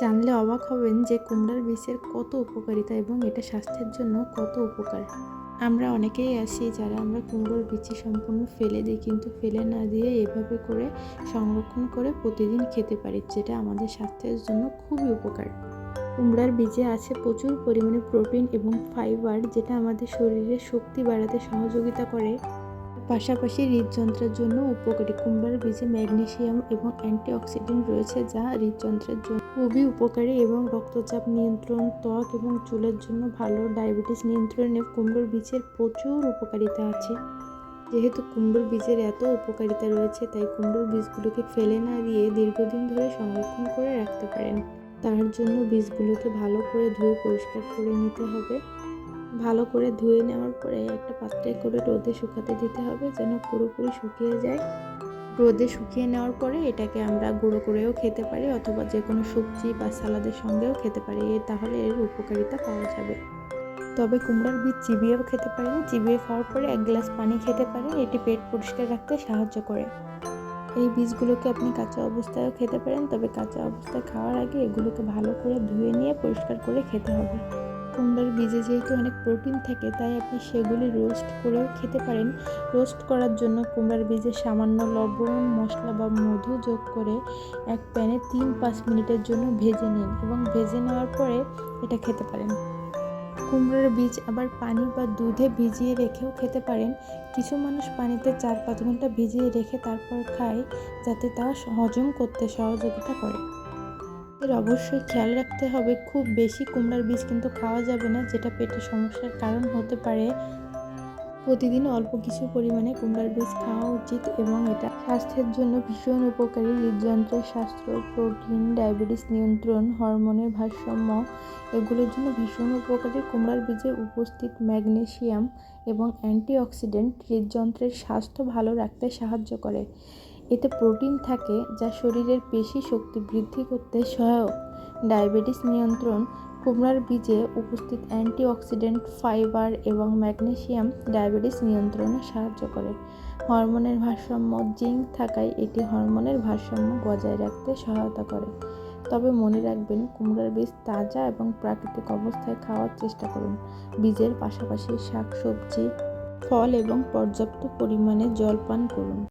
জানলে অবাক হবেন যে কুমড়ার বীজের কত উপকারিতা এবং এটা স্বাস্থ্যের জন্য কত উপকার। আমরা অনেকেই আসি যারা আমরা কুমড়োর বিচি সম্পূর্ণ ফেলে দিই কিন্তু ফেলে না দিয়ে এভাবে করে সংরক্ষণ করে প্রতিদিন খেতে পারি, যেটা আমাদের স্বাস্থ্যের জন্য খুবই উপকার। কুমড়ার বীজে আছে প্রচুর পরিমাণে প্রোটিন এবং ফাইবার, যেটা আমাদের শরীরে শক্তি বাড়াতে সহযোগিতা করে। পাশাপাশি হৃদযন্ত্রের জন্য উপকারী। কুমড়ার বীজে ম্যাগনেসিয়াম এবং অ্যান্টিঅক্সিডেন্ট রয়েছে যা হৃদযন্ত্রের জন্য খুবই উপকারী এবং রক্তচাপ নিয়ন্ত্রণ, ত্বক এবং চুলের জন্য ভালো। ডায়াবেটিস নিয়ন্ত্রণে কুমড়োর বীজের প্রচুর উপকারিতা আছে। যেহেতু কুমড়োর বীজের এত উপকারিতা রয়েছে, তাই কুমড়োর বীজগুলোকে ফেলে না দিয়ে দীর্ঘদিন ধরে সংরক্ষণ করে রাখতে পারেন। তার জন্য বীজগুলোকে ভালো করে ধুয়ে পরিষ্কার করে নিতে হবে। ভালো করে ধুয়ে নেওয়ার পরে একটা পাত্রে করে রোদে শুকাতে দিতে হবে যেন পুরোপুরি শুকিয়ে যায়। রোদে শুকিয়ে নেওয়ার পরে এটাকে আমরা গুঁড়ো করেও খেতে পারি অথবা যে কোনো সবজি বা সালাদের সঙ্গেও খেতে পারি তাহলে এর উপকারিতা পাওয়া যাবে। তবে কুমড়ার বীজ চিবিয়েও খেতে পারেন। চিবিয়ে খাওয়ার পরে এক গ্লাস পানি খেতে পারেন, এটি পেট পরিষ্কার রাখতে সাহায্য করে। এই বীজগুলোকে আপনি কাঁচা অবস্থায়ও খেতে পারেন, তবে কাঁচা অবস্থায় খাওয়ার আগে এগুলোকে ভালো করে ধুয়ে নিয়ে পরিষ্কার করে খেতে হবে। কুমড়ার বীজে যেহেতু অনেক প্রোটিন থাকে, তাই আপনি সেগুলি রোস্ট করেও খেতে পারেন। রোস্ট করার জন্য কুমড়ার বীজে সামান্য লবণ, মশলা বা মধু যোগ করে এক প্যানে তিন পাঁচ মিনিটের জন্য ভেজে নিন এবং ভেজে নেওয়ার পরে এটা খেতে পারেন। কুমড়োর বীজ আবার পানি বা দুধে ভিজিয়ে রেখেও খেতে পারেন। কিছু মানুষ পানিতে চার পাঁচ ঘণ্টা ভিজিয়ে রেখে তারপর খায়, যাতে তা হজম করতে সহযোগিতা করে। এর অবশ্যই খেয়াল রাখতে হবে, খুব বেশি কুমড়ার বীজ কিন্তু খাওয়া যাবে না, যেটা পেটের সমস্যার কারণ হতে পারে। প্রতিদিন অল্প কিছু পরিমাণে কুমড়ার বীজ খাওয়া উচিত এবং এটা স্বাস্থ্যের জন্য ভীষণ উপকারী। হৃদযন্ত্রের স্বাস্থ্য প্রোটিন, ডায়াবেটিস নিয়ন্ত্রণ, হরমোনের ভারসাম্য, এগুলোর জন্য ভীষণ উপকারী। কুমড়ার বীজে উপস্থিত ম্যাগনেশিয়াম এবং অ্যান্টিঅক্সিডেন্ট হৃদযন্ত্রের স্বাস্থ্য ভালো রাখতে সাহায্য করে। এতে প্রোটিন থাকে যা শরীরের পেশি শক্তি বৃদ্ধি করতে সহায়ক। ডায়াবেটিস নিয়ন্ত্রণ, কুমড়ার বীজে উপস্থিত অ্যান্টিঅক্সিডেন্ট, ফাইবার এবং ম্যাগনেসিয়াম ডায়াবেটিস নিয়ন্ত্রণে সাহায্য করে। হরমোনের ভারসাম্য, জিঙ্ক থাকায় এটি হরমোনের ভারসাম্য বজায় রাখতে সহায়তা করে। তবে মনে রাখবেন, কুমড়ার বীজ তাজা এবং প্রাকৃতিক অবস্থায় খাওয়ার চেষ্টা করুন। বীজের পাশাপাশি শাকসবজি ফল এবং পর্যাপ্ত পরিমাণে জল পান করুন।